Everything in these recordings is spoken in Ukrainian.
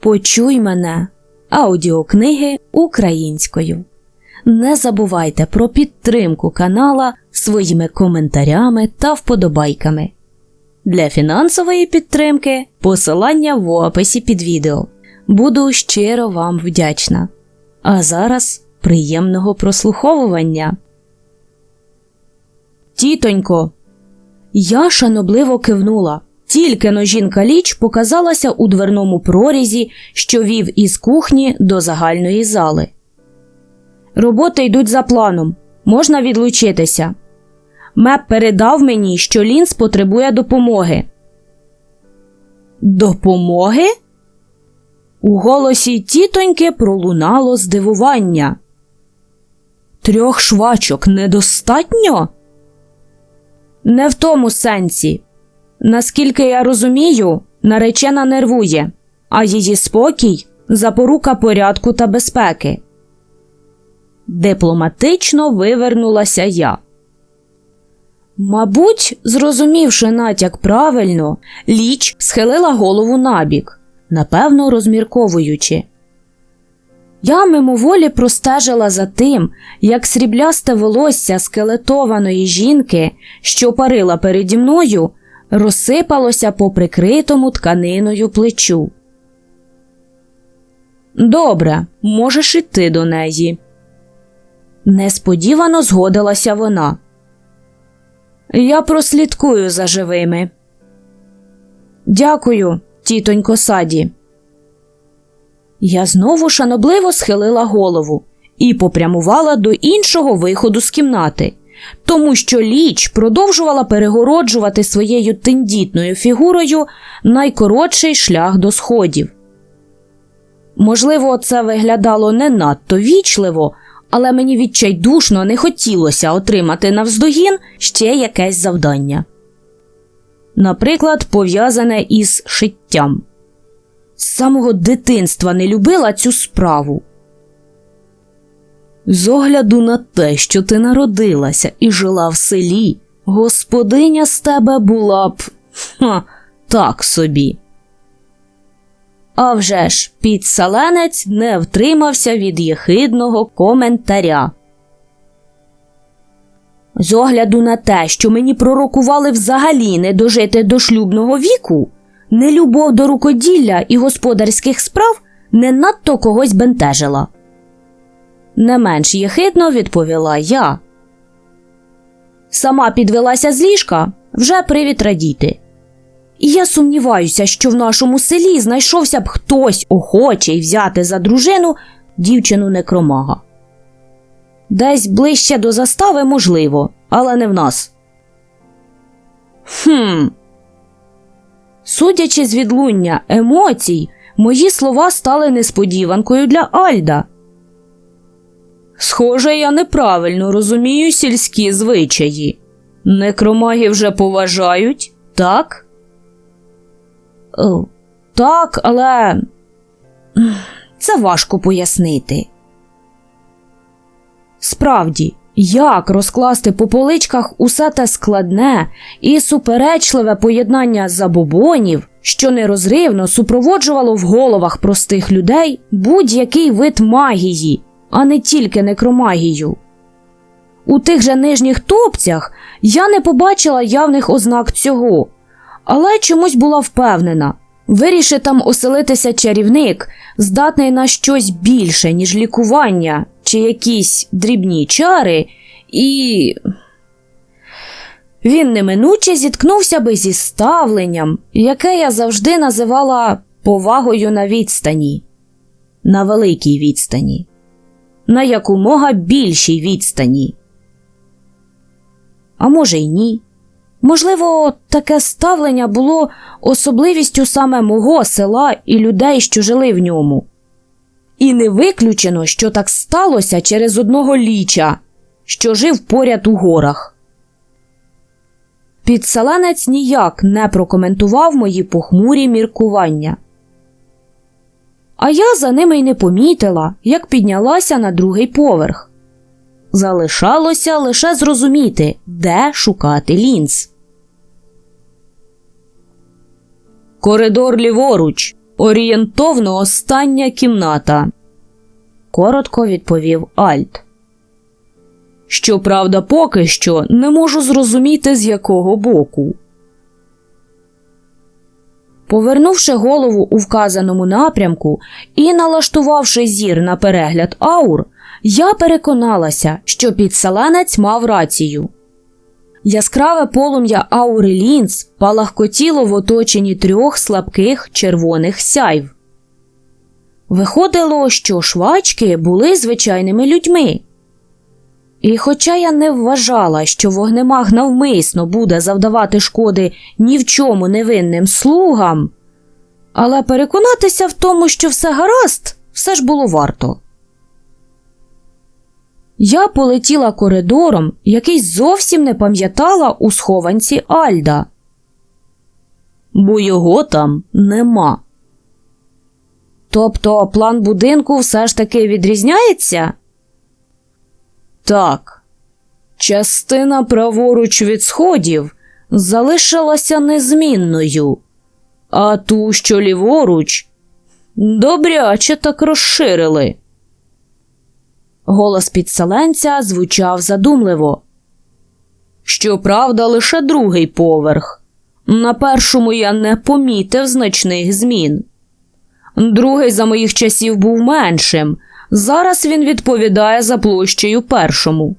Почуй мене аудіокниги українською. Не забувайте про підтримку канала своїми коментарями та вподобайками. Для фінансової підтримки посилання в описі під відео. Буду щиро вам вдячна. А зараз приємного прослуховування. Тітонько. Я шанобливо кивнула. Тільки но жінка ліч показалася у дверному прорізі, що вів із кухні до загальної зали. Роботи йдуть за планом, можна відлучитися. Меп передав мені, що Лінс потребує допомоги. Допомоги? У голосі тітоньки пролунало здивування. Трьох швачок недостатньо? Не в тому сенсі. Наскільки я розумію, наречена нервує, а її спокій запорука порядку та безпеки. Дипломатично вивернулася я. Мабуть, зрозумівши натяк правильно, ліч схилила голову набік, напевно, розмірковуючи. Я мимоволі простежила за тим, як сріблясте волосся скелетованої жінки, що парила переді мною, розсипалося по прикритому тканиною плечу. Добре, можеш іти до неї. Несподівано згодилася вона. Я прослідкую за живими. Дякую, тітонько саді. Я знову шанобливо схилила голову і попрямувала до іншого виходу з кімнати, тому що ліч продовжувала перегороджувати своєю тендітною фігурою найкоротший шлях до сходів. Можливо, це виглядало не надто вічливо, але мені відчайдушно не хотілося отримати навздогін ще якесь завдання. Наприклад, пов'язане із шиттям. З самого дитинства не любила цю справу. З огляду на те, що ти народилася і жила в селі, господиня з тебе була б ха, так собі. А вже ж підсаленець не втримався від єхидного коментаря. З огляду на те, що мені пророкували взагалі не дожити до шлюбного віку, нелюбов до рукоділля і господарських справ не надто когось бентежила. Не менш єхидно відповіла я. Сама підвелася з ліжка вже привід радіти. І я сумніваюся, що в нашому селі знайшовся б хтось охочий взяти за дружину дівчину некромага. Десь ближче до застави можливо, але не в нас. Хм. Судячи з відлуння емоцій, мої слова стали несподіванкою для Альда. Схоже, я неправильно розумію сільські звичаї. Некромаги вже поважають, так? Так, але це важко пояснити. Справді, як розкласти по поличках усе те складне і суперечливе поєднання забобонів, що нерозривно супроводжувало в головах простих людей будь-який вид магії, а не тільки некромагію. У тих же нижніх топцях я не побачила явних ознак цього, але чомусь була впевнена. Вирішив там оселитися чарівник, здатний на щось більше, ніж лікування чи якісь дрібні чари, і він неминуче зіткнувся би зі ставленням, яке я завжди називала повагою на відстані, на великій відстані, на якомога більшій відстані. А може, й ні. Можливо, таке ставлення було особливістю саме мого села і людей, що жили в ньому. І не виключено, що так сталося через одного ліча, що жив поряд у горах. Підселенець ніяк не прокоментував мої похмурі міркування. А я за ними й не помітила, як піднялася на другий поверх. Залишалося лише зрозуміти, де шукати лінз. Коридор ліворуч, орієнтовно остання кімната, коротко відповів Альт. Щоправда, поки що не можу зрозуміти, з якого боку. Повернувши голову у вказаному напрямку і налаштувавши зір на перегляд аур, я переконалася, що підселенець мав рацію. Яскраве полум'я аури лінз палахкотіло в оточенні трьох слабких червоних сяйв. Виходило, що швачки були звичайними людьми. І хоча я не вважала, що вогнемаг навмисно буде завдавати шкоди ні в чому невинним слугам, але переконатися в тому, що все гаразд, все ж було варто. Я полетіла коридором, який зовсім не пам'ятала у схованці Альда, бо його там нема. Тобто план будинку все ж таки відрізняється? Так, частина праворуч від сходів залишилася незмінною, а ту, що ліворуч, добряче так розширили. Голос підселенця звучав задумливо. Щоправда, лише другий поверх. На першому я не помітив значних змін. Другий за моїх часів був меншим. Зараз він відповідає за площею першому.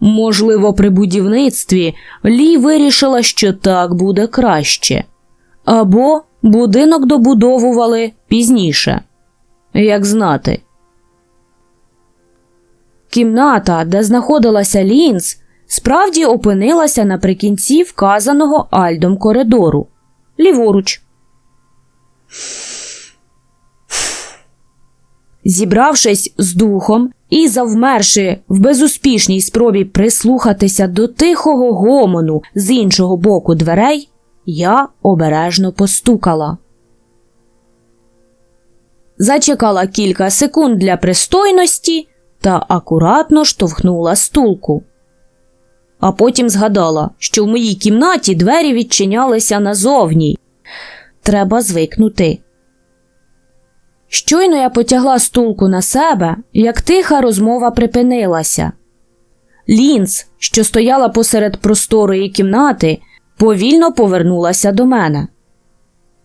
Можливо, при будівництві Лі вирішила, що так буде краще, або будинок добудовували пізніше. Як знати. Кімната, де знаходилася Лінз, справді опинилася наприкінці вказаного Альдом коридору. Ліворуч. Зібравшись з духом і завмерши в безуспішній спробі прислухатися до тихого гомону з іншого боку дверей, я обережно постукала. Зачекала кілька секунд для пристойності та акуратно штовхнула стулку. А потім згадала, що в моїй кімнаті двері відчинялися назовні. Треба звикнути. Щойно я потягла стулку на себе, як тиха розмова припинилася. Лінз, що стояла посеред просторої кімнати, повільно повернулася до мене.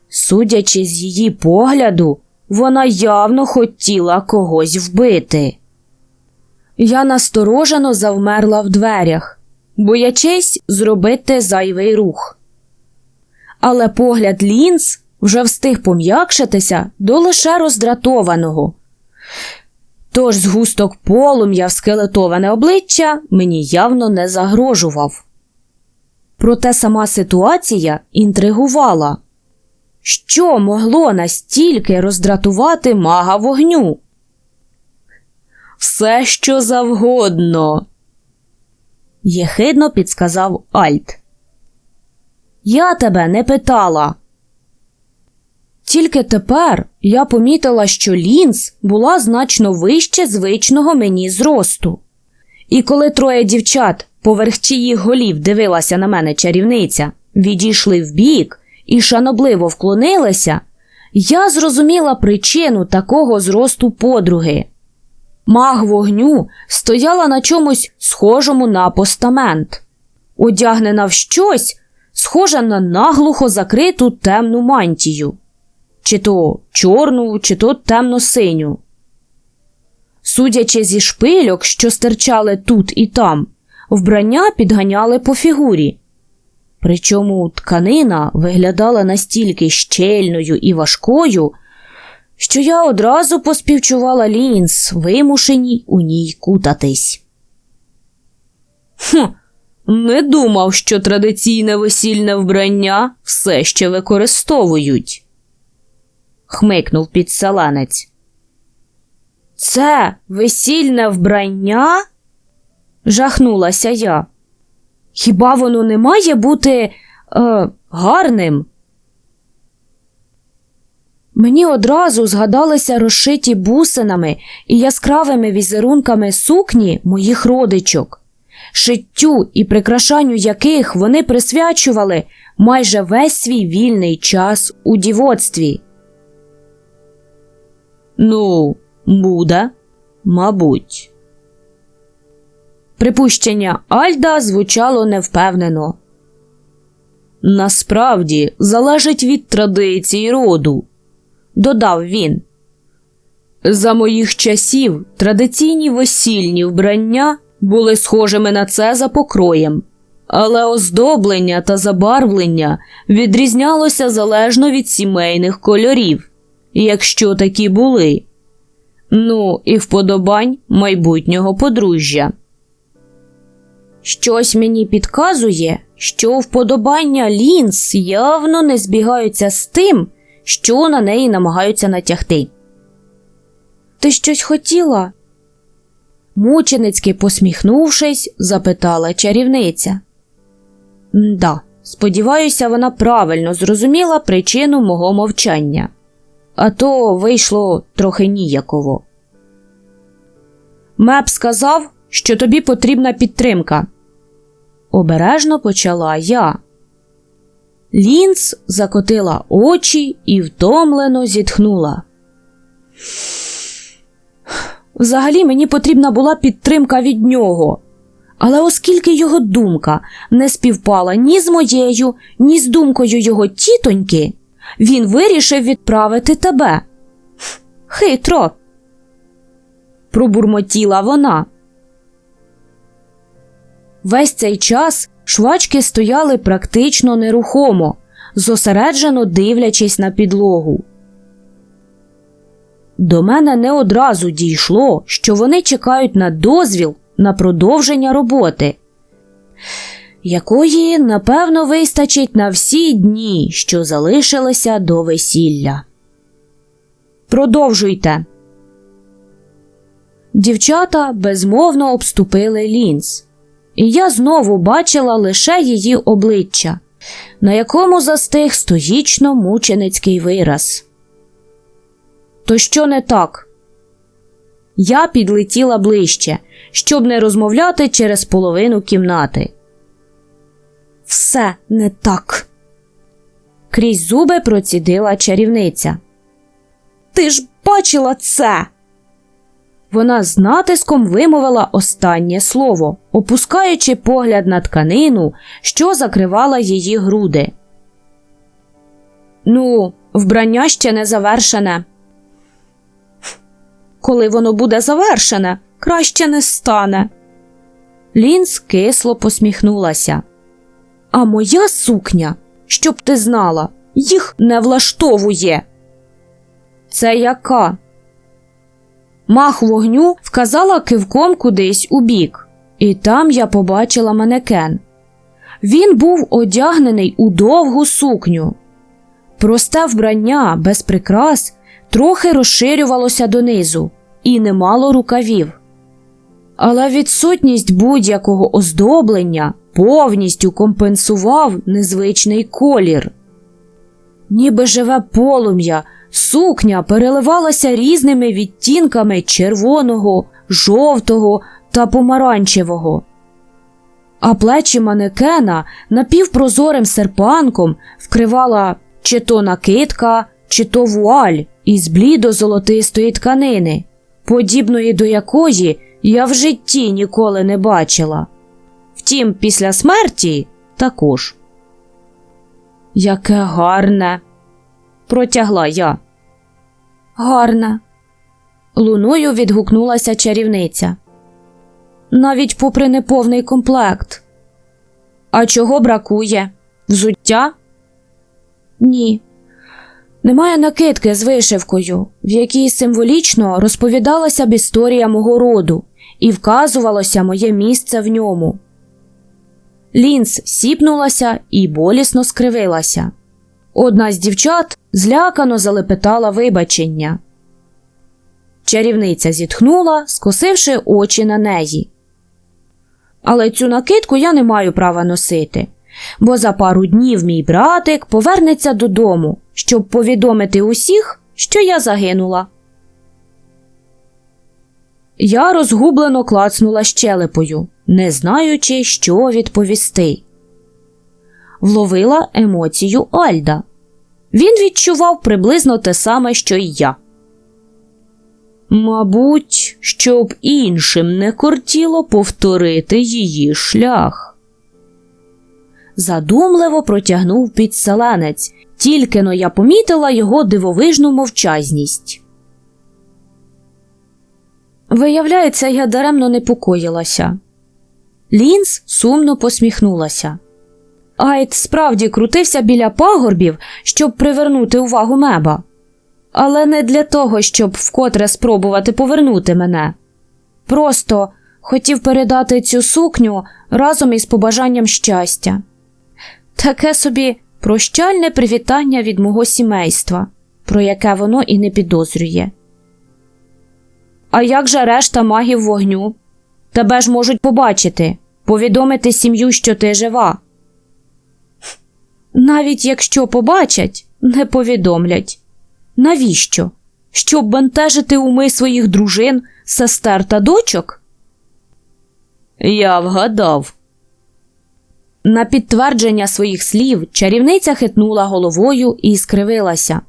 Судячи з її погляду, вона явно хотіла когось вбити. Я насторожено завмерла в дверях, боячись зробити зайвий рух. Але погляд лінз вже встиг пом'якшитися до лише роздратованого. Тож згусток полум'я в скелетоване обличчя мені явно не загрожував. Проте сама ситуація інтригувала. Що могло настільки роздратувати мага вогню? Все, що завгодно, єхидно підсказав Альт. Я тебе не питала. Тільки тепер я помітила, що лінз була значно вище звичного мені зросту. І коли троє дівчат поверх чиїх голів дивилася на мене чарівниця, відійшли вбік і шанобливо вклонилися, я зрозуміла причину такого зросту подруги. Маг вогню стояла на чомусь схожому на постамент, одягнена в щось, схоже на наглухо закриту темну мантію чи то чорну, чи то темно-синю. Судячи зі шпильок, що стирчали тут і там, вбрання підганяли по фігурі. Причому тканина виглядала настільки щельною і важкою, що я одразу поспівчувала лінз, вимушеній у ній кутатись. Хм, не думав, що традиційне весільне вбрання все ще використовують хмикнув підселенець. Це весільне вбрання? жахнулася я. Хіба воно не має бути е, гарним? Мені одразу згадалися розшиті бусинами і яскравими візерунками сукні моїх родичок, шиттю і прикрашанню яких вони присвячували майже весь свій вільний час у дівоцтві. Ну, буде, мабуть. Припущення Альда звучало невпевнено. Насправді залежить від традиції роду, додав він. За моїх часів традиційні весільні вбрання були схожими на це за покроєм, але оздоблення та забарвлення відрізнялося залежно від сімейних кольорів, якщо такі були. Ну і вподобань майбутнього подружжя. Щось мені підказує, що вподобання лінз явно не збігаються з тим, що на неї намагаються натягти. Ти щось хотіла? Мученицьки посміхнувшись, запитала чарівниця. Да, сподіваюся, вона правильно зрозуміла причину мого мовчання, а то вийшло трохи ніяково. Меп сказав, що тобі потрібна підтримка. Обережно почала я. Лінц закотила очі і втомлено зітхнула. Взагалі мені потрібна була підтримка від нього. Але оскільки його думка не співпала ні з моєю, ні з думкою його тітоньки, він вирішив відправити тебе. Хитро. Пробурмотіла вона. Весь цей час швачки стояли практично нерухомо, зосереджено дивлячись на підлогу. До мене не одразу дійшло, що вони чекають на дозвіл на продовження роботи, якої, напевно, вистачить на всі дні, що залишилися до весілля. Продовжуйте. Дівчата безмовно обступили лінз, і я знову бачила лише її обличчя, на якому застиг стоїчно мученицький вираз. То що не так? Я підлетіла ближче, щоб не розмовляти через половину кімнати. Все не так. Крізь зуби процідила чарівниця. Ти ж бачила це. Вона з натиском вимовила останнє слово, опускаючи погляд на тканину, що закривала її груди. Ну, вбрання ще не завершене. Коли воно буде завершене, краще не стане. Лінз кисло посміхнулася. А моя сукня, щоб ти знала, їх не влаштовує. Це яка? Мах вогню вказала кивком кудись у бік, і там я побачила манекен. Він був одягнений у довгу сукню. Просте вбрання без прикрас трохи розширювалося донизу і не мало рукавів. Але відсутність будь-якого оздоблення повністю компенсував незвичний колір. Ніби живе полум'я, сукня переливалася різними відтінками червоного, жовтого та помаранчевого. А плечі манекена напівпрозорим серпанком вкривала чи то накидка, чи то вуаль із блідо-золотистої тканини, подібної до якої я в житті ніколи не бачила. Втім, після смерті також. Яке гарне, протягла я. Гарне. Луною відгукнулася чарівниця. Навіть попри неповний комплект. А чого бракує? Взуття? Ні. Немає накидки з вишивкою, в якій символічно розповідалася б історія мого роду і вказувалося моє місце в ньому. Лінз сіпнулася і болісно скривилася. Одна з дівчат злякано залепетала вибачення. Чарівниця зітхнула, скосивши очі на неї. Але цю накидку я не маю права носити, бо за пару днів мій братик повернеться додому, щоб повідомити усіх, що я загинула. Я розгублено клацнула щелепою, не знаючи, що відповісти. Вловила емоцію Альда. Він відчував приблизно те саме, що й я. Мабуть, щоб іншим не кортіло повторити її шлях. Задумливо протягнув підселенець, тільки но я помітила його дивовижну мовчазність. Виявляється, я даремно непокоїлася. Лінз сумно посміхнулася. Айт справді крутився біля пагорбів, щоб привернути увагу меба. Але не для того, щоб вкотре спробувати повернути мене. Просто хотів передати цю сукню разом із побажанням щастя. Таке собі прощальне привітання від мого сімейства, про яке воно і не підозрює. А як же решта магів вогню? Тебе ж можуть побачити, повідомити сім'ю, що ти жива. Навіть якщо побачать, не повідомлять. Навіщо? Щоб бентежити уми своїх дружин, сестер та дочок? Я вгадав. На підтвердження своїх слів чарівниця хитнула головою і скривилася.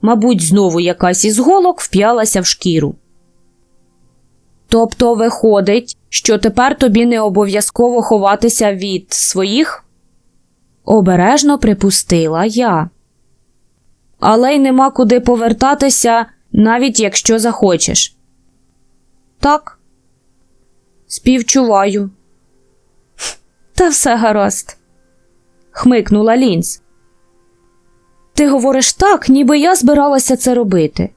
Мабуть, знову якась із голок вп'ялася в шкіру. Тобто виходить, що тепер тобі не обов'язково ховатися від своїх? Обережно припустила я. Але й нема куди повертатися, навіть якщо захочеш. Так. Співчуваю. Та все гаразд. хмикнула Лінз. Ти говориш так, ніби я збиралася це робити.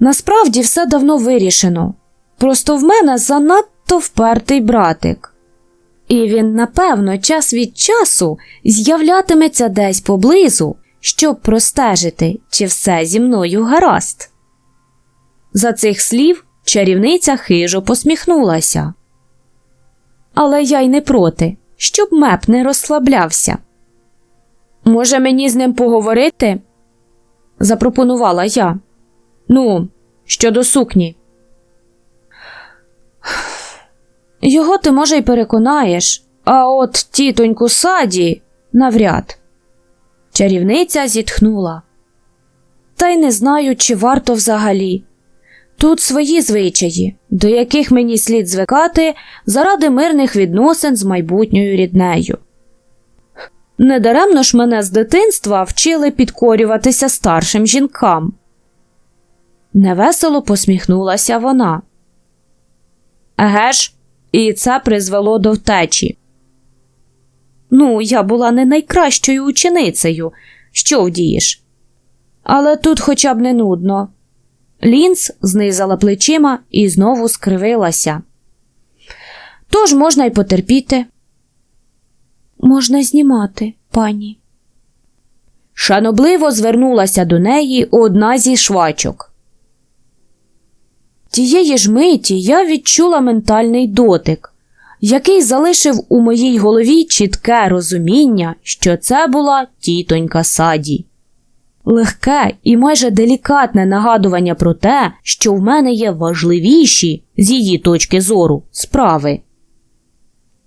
Насправді все давно вирішено. Просто в мене занадто впертий братик. І він, напевно, час від часу з'являтиметься десь поблизу, щоб простежити, чи все зі мною гаразд. За цих слів чарівниця хижо посміхнулася. Але я й не проти, щоб меп не розслаблявся. Може, мені з ним поговорити? запропонувала я. Ну, щодо сукні. Його ти, може, й переконаєш, а от тітоньку саді навряд. Чарівниця зітхнула. Та й не знаю, чи варто взагалі. Тут свої звичаї, до яких мені слід звикати заради мирних відносин з майбутньою ріднею. Недаремно ж мене з дитинства вчили підкорюватися старшим жінкам. Невесело посміхнулася вона. Еге ж, і це призвело до втечі. Ну, я була не найкращою ученицею, що вдієш. Але тут хоча б не нудно. Лінз знизала плечима і знову скривилася. Тож можна й потерпіти. Можна знімати, пані. Шанобливо звернулася до неї одна зі швачок. Тієї ж миті я відчула ментальний дотик, який залишив у моїй голові чітке розуміння, що це була тітонька саді. Легке і майже делікатне нагадування про те, що в мене є важливіші з її точки зору справи.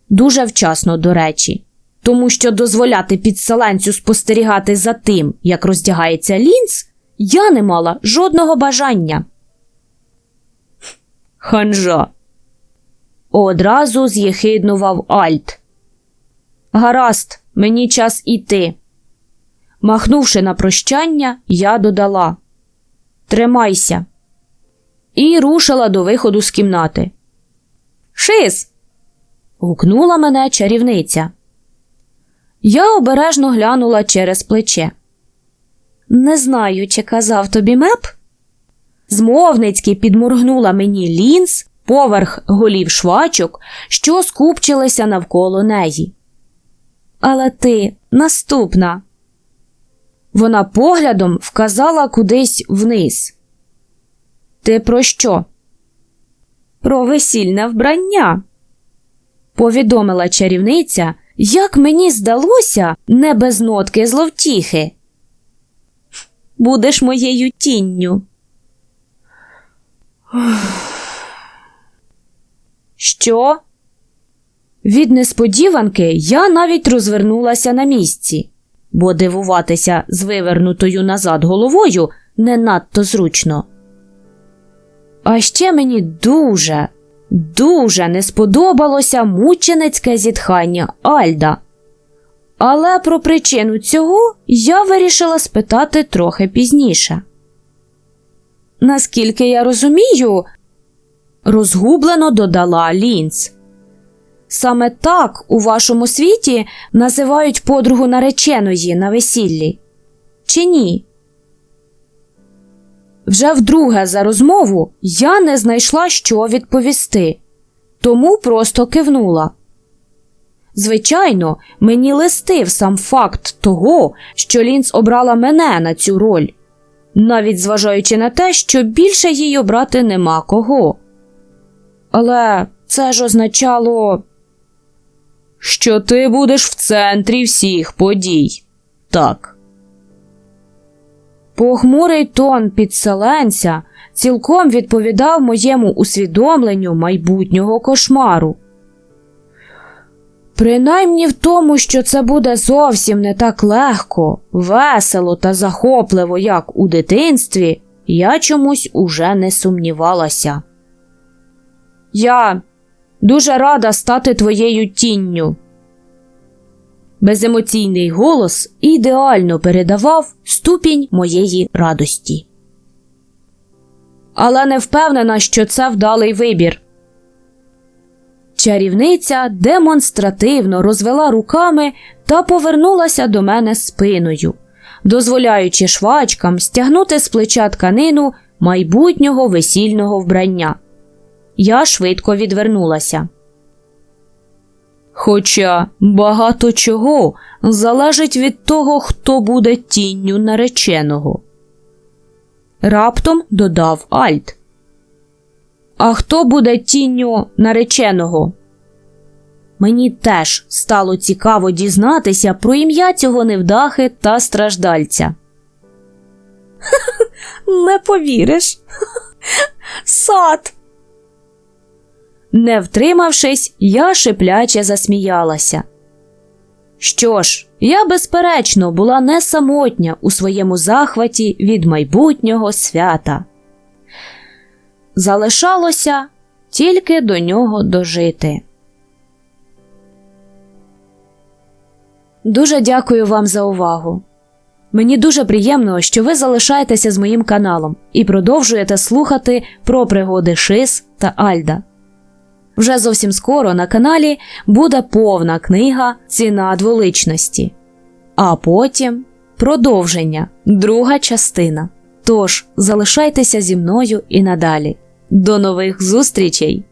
Дуже вчасно, до речі, тому що дозволяти підселенцю спостерігати за тим, як роздягається лінз, я не мала жодного бажання. Ханжа. Одразу з'єхиднував Альт. Гаразд, мені час іти. Махнувши на прощання, я додала Тримайся. І рушила до виходу з кімнати. Шис. гукнула мене чарівниця. Я обережно глянула через плече. Не знаю, чи казав тобі меп? Змовницьки підморгнула мені лінз поверх голів швачок, що скупчилися навколо неї. Але ти наступна. Вона поглядом вказала кудись вниз. Ти про що? Про весільне вбрання, повідомила чарівниця, як мені здалося, не без нотки зловтіхи. Будеш моєю тінню. Що? Від несподіванки я навіть розвернулася на місці, бо дивуватися з вивернутою назад головою не надто зручно. А ще мені дуже, дуже не сподобалося мученицьке зітхання Альда. Але про причину цього я вирішила спитати трохи пізніше. Наскільки я розумію, розгублено додала Лінц. Саме так у вашому світі називають подругу нареченої на весіллі. Чи ні? Вже вдруге за розмову я не знайшла, що відповісти, тому просто кивнула. Звичайно, мені листив сам факт того, що Лінц обрала мене на цю роль, навіть зважаючи на те, що більше їй обрати нема кого. Але це ж означало, що ти будеш в центрі всіх подій. Так. Похмурий тон підселенця цілком відповідав моєму усвідомленню майбутнього кошмару. Принаймні в тому, що це буде зовсім не так легко, весело та захопливо, як у дитинстві, я чомусь уже не сумнівалася. Я дуже рада стати твоєю тінню. Беземоційний голос ідеально передавав ступінь моєї радості. Але не впевнена, що це вдалий вибір. Чарівниця демонстративно розвела руками та повернулася до мене спиною, дозволяючи швачкам стягнути з плеча тканину майбутнього весільного вбрання. Я швидко відвернулася. Хоча багато чого залежить від того, хто буде тінню нареченого. Раптом додав Альт. А хто буде тінню нареченого? Мені теж стало цікаво дізнатися про ім'я цього невдахи та страждальця. Не повіриш. Сад. Не втримавшись, я шипляче засміялася. Що ж, я, безперечно, була не самотня у своєму захваті від майбутнього свята. Залишалося тільки до нього дожити. Дуже дякую вам за увагу. Мені дуже приємно, що ви залишаєтеся з моїм каналом і продовжуєте слухати про пригоди Шис та Альда. Вже зовсім скоро на каналі буде повна книга Ціна дволичності, а потім продовження, друга частина. Тож залишайтеся зі мною і надалі. До нових зустрічей!